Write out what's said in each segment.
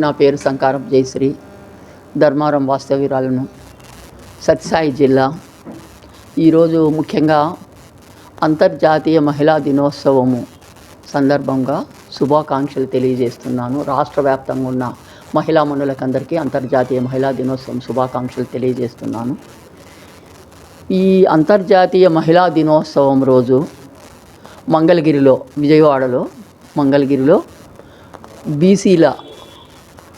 నా పేరు సంకారం జయశ్రీ ధర్మారం వాస్తవ్యురాలను. సత్యసాయి జిల్లా. ఈరోజు ముఖ్యంగా అంతర్జాతీయ మహిళా దినోత్సవము సందర్భంగా శుభాకాంక్షలు తెలియజేస్తున్నాను. రాష్ట్ర వ్యాప్తంగా ఉన్న మహిళా మనులకందరికీ అంతర్జాతీయ మహిళా దినోత్సవం శుభాకాంక్షలు తెలియజేస్తున్నాను. ఈ అంతర్జాతీయ మహిళా దినోత్సవం రోజు మంగళగిరిలో విజయవాడలో మంగళగిరిలో బీసీల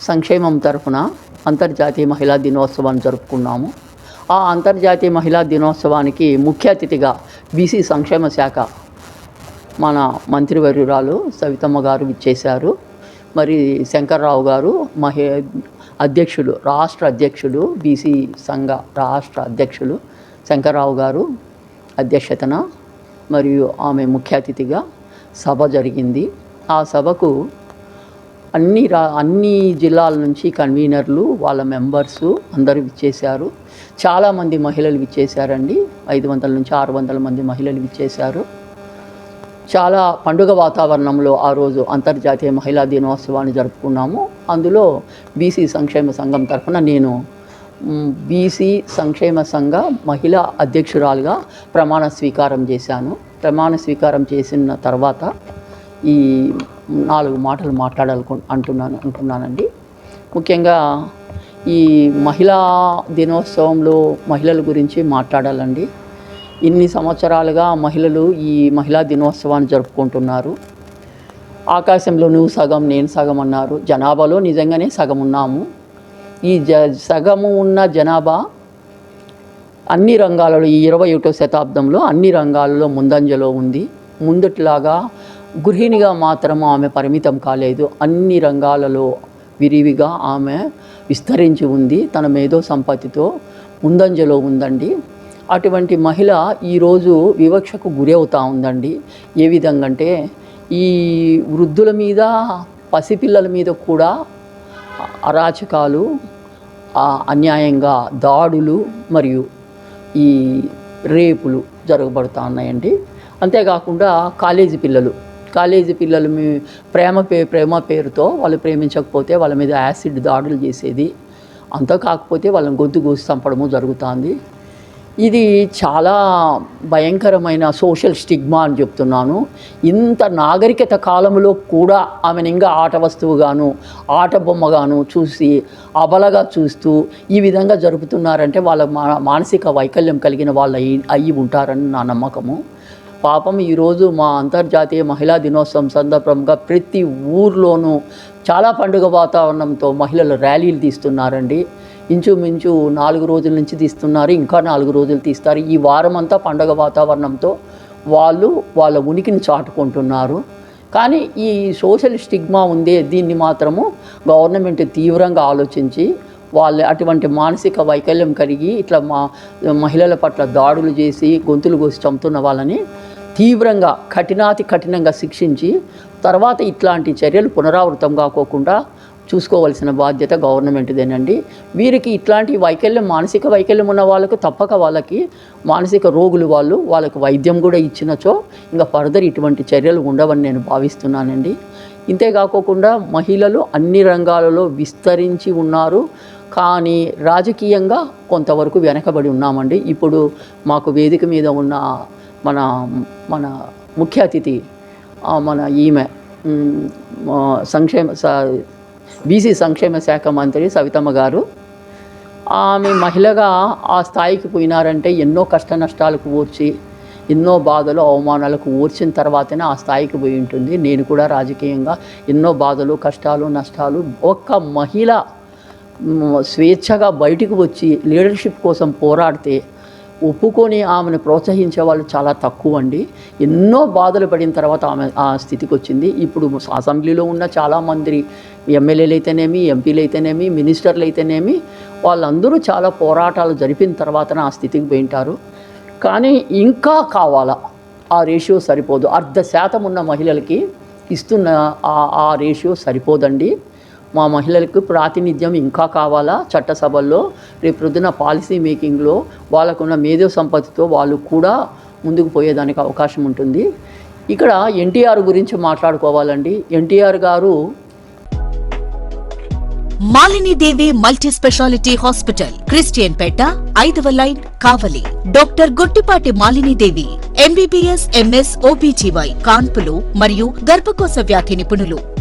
సంక్షేమం తరఫున అంతర్జాతీయ మహిళా దినోత్సవాన్ని జరుపుకున్నాము. ఆ అంతర్జాతీయ మహిళా దినోత్సవానికి ముఖ్య అతిథిగా బీసీ సంక్షేమ శాఖ మన మంత్రివర్యురాలు సవితమ్మ గారు ఇచ్చేశారు మరి శంకర్రావు గారు మహే అధ్యక్షుడు రాష్ట్ర అధ్యక్షుడు బీసీ సంఘ రాష్ట్ర అధ్యక్షులు శంకర్రావు గారు అధ్యక్షతన మరియు ఆమె ముఖ్య అతిథిగా సభ జరిగింది. ఆ సభకు అన్ని రా అన్ని జిల్లాల నుంచి కన్వీనర్లు వాళ్ళ మెంబర్స్ అందరూ విచ్చేశారు. చాలామంది మహిళలు విచ్చేశారండి. ఐదు వందల నుంచి ఆరు వందల మంది మహిళలు విచ్చేశారు. చాలా పండుగ వాతావరణంలో ఆ రోజు అంతర్జాతీయ మహిళా దినోత్సవాన్ని జరుపుకున్నాము. అందులో బీసీ సంక్షేమ సంఘం తరఫున నేను బీసీ సంక్షేమ సంఘ మహిళా అధ్యక్షురాలుగా ప్రమాణ స్వీకారం చేశాను. ప్రమాణ స్వీకారం చేసిన తర్వాత ఈ నాలుగు మాటలు మాట్లాడాలను అంటున్నాను అంటున్నానండి. ముఖ్యంగా ఈ మహిళా దినోత్సవంలో మహిళల గురించి మాట్లాడాలండి. ఇన్ని సంవత్సరాలుగా మహిళలు ఈ మహిళా దినోత్సవాన్ని జరుపుకుంటున్నారు. ఆకాశంలో నువ్వు సగం నేను సగం అన్నారు. జనాభాలో నిజంగానే సగం ఉన్నాము. ఈ జ సగము ఉన్న జనాభా అన్ని రంగాలలో ఈ ఇరవై ఒకటో శతాబ్దంలో అన్ని రంగాలలో ముందంజలో ఉంది. ముందటిలాగా గృహిణిగా మాత్రం ఆమె పరిమితం కాలేదు. అన్ని రంగాలలో విరివిగా ఆమె విస్తరించి ఉంది. తన మేధో సంపత్తితో ముందంజలో ఉందండి. అటువంటి మహిళ ఈరోజు వివక్షకు గురి అవుతూ ఉందండి. ఏ విధంగా అంటే ఈ వృద్ధుల మీద పసిపిల్లల మీద కూడా అరాచకాలు అన్యాయంగా దాడులు మరియు ఈ రేపులు జరగబడుతూ ఉన్నాయండి. అంతేకాకుండా కాలేజీ పిల్లలు కాలేజీ పిల్లలు మీ ప్రేమ పే ప్రేమ పేరుతో వాళ్ళు ప్రేమించకపోతే వాళ్ళ మీద యాసిడ్ దాడులు చేసేది. అంతా కాకపోతే వాళ్ళని గొంతు గోసి చంపడము జరుగుతుంది. ఇది చాలా భయంకరమైన సోషల్ స్టిగ్మా అని చెప్తున్నాను. ఇంత నాగరికత కాలంలో కూడా ఆమెను ఇంకా ఆట వస్తువుగాను ఆట బొమ్మగాను చూసి అబలగా చూస్తూ ఈ విధంగా జరుపుతున్నారంటే వాళ్ళ మా మానసిక వైకల్యం కలిగిన వాళ్ళు అయి అయ్యి ఉంటారని నా నమ్మకము. పాపం ఈరోజు మా అంతర్జాతీయ మహిళా దినోత్సవం సందర్భంగా ప్రతి ఊర్లోనూ చాలా పండుగ వాతావరణంతో మహిళలు ర్యాలీలు తీస్తున్నారండి. ఇంచుమించు నాలుగు రోజుల నుంచి తీస్తున్నారు ఇంకా నాలుగు రోజులు తీస్తారు. ఈ వారం అంతా పండుగ వాతావరణంతో వాళ్ళు వాళ్ళ ఉనికిని చాటుకుంటున్నారు. కానీ ఈ సోషల్ స్టిగ్మా ఉందే దీన్ని మాత్రము గవర్నమెంట్ తీవ్రంగా ఆలోచించి వాళ్ళ అటువంటి మానసిక వైకల్యం కలిగి ఇట్లా మా మహిళల పట్ల దాడులు చేసి గొంతులు కోసి చంపుతున్న వాళ్ళని తీవ్రంగా కఠినాతి కఠినంగా శిక్షించి తర్వాత ఇట్లాంటి చర్యలు పునరావృతం కాకోకుండా చూసుకోవాల్సిన బాధ్యత గవర్నమెంట్దేనండి. వీరికి ఇట్లాంటి వైకల్యం మానసిక వైకల్యం ఉన్న వాళ్ళకు తప్పక వాళ్ళకి మానసిక రోగులు వాళ్ళు వాళ్ళకు వైద్యం కూడా ఇచ్చినచో ఇంకా ఫర్దర్ ఇటువంటి చర్యలు ఉండవని నేను భావిస్తున్నానండి. ఇంతేకాకోకుండా మహిళలు అన్ని రంగాలలో విస్తరించి ఉన్నారు. కానీ రాజకీయంగా కొంతవరకు వెనకబడి ఉన్నామండి. ఇప్పుడు మాకు వేదిక మీద ఉన్న మన మన ముఖ్య అతిథి మన ఈమె సంక్షేమ బీసీ సంక్షేమ శాఖ మంత్రి సవితమ్మ గారు. ఆమె మహిళగా ఆ స్థాయికి పోయినారంటే ఎన్నో కష్ట నష్టాలకు ఓర్చి ఎన్నో బాధలు అవమానాలకు ఓర్చిన తర్వాతనే ఆ స్థాయికి పోయి ఉంటుంది. నేను కూడా రాజకీయంగా ఎన్నో బాధలు కష్టాలు నష్టాలు ఒక్క మహిళ స్వేచ్ఛగా బయటికి వచ్చి లీడర్షిప్ కోసం పోరాడితే ఒప్పుకొని ఆమెను ప్రోత్సహించే వాళ్ళు చాలా తక్కువ అండి ఎన్నో బాధలు పడిన తర్వాత ఆమె ఆ స్థితికి వచ్చింది ఇప్పుడు అసెంబ్లీలో ఉన్న చాలామంది ఎమ్మెల్యేలు అయితేనేమి ఎంపీలు అయితేనేమి మినిస్టర్లు అయితేనేమి వాళ్ళందరూ చాలా పోరాటాలు జరిపిన తర్వాతనే ఆ స్థితికి పోయింటారు. కానీ ఇంకా కావాలా? ఆ రేషియో సరిపోదు. అర్ధ శాతం ఉన్న మహిళలకి ఇస్తున్న ఆ ఆ రేషియో సరిపోదండి. మా మహిళలకు ప్రాతినిధ్యం ఇంకా కావాలా? చట్టసభల్లో రేపు ప్రొద్దున పాలసీ మేకింగ్లో వాళ్ళకున్న మేధో సంపత్తితో వాళ్ళు కూడా ముందుకు పోయేదానికి అవకాశం ఉంటుంది. ఇక్కడ ఎన్టీఆర్ గురించి మాట్లాడుకోవాలండి. ఎన్టీఆర్ గారు Malini Devi multi speciality hospital Christianpet ఐదవ line Kavali. Doctor Gottipati Malini Devi MBBS MS OBGY కాన్పులు మరియు గర్భకోశ వ్యాధి నిపుణులు.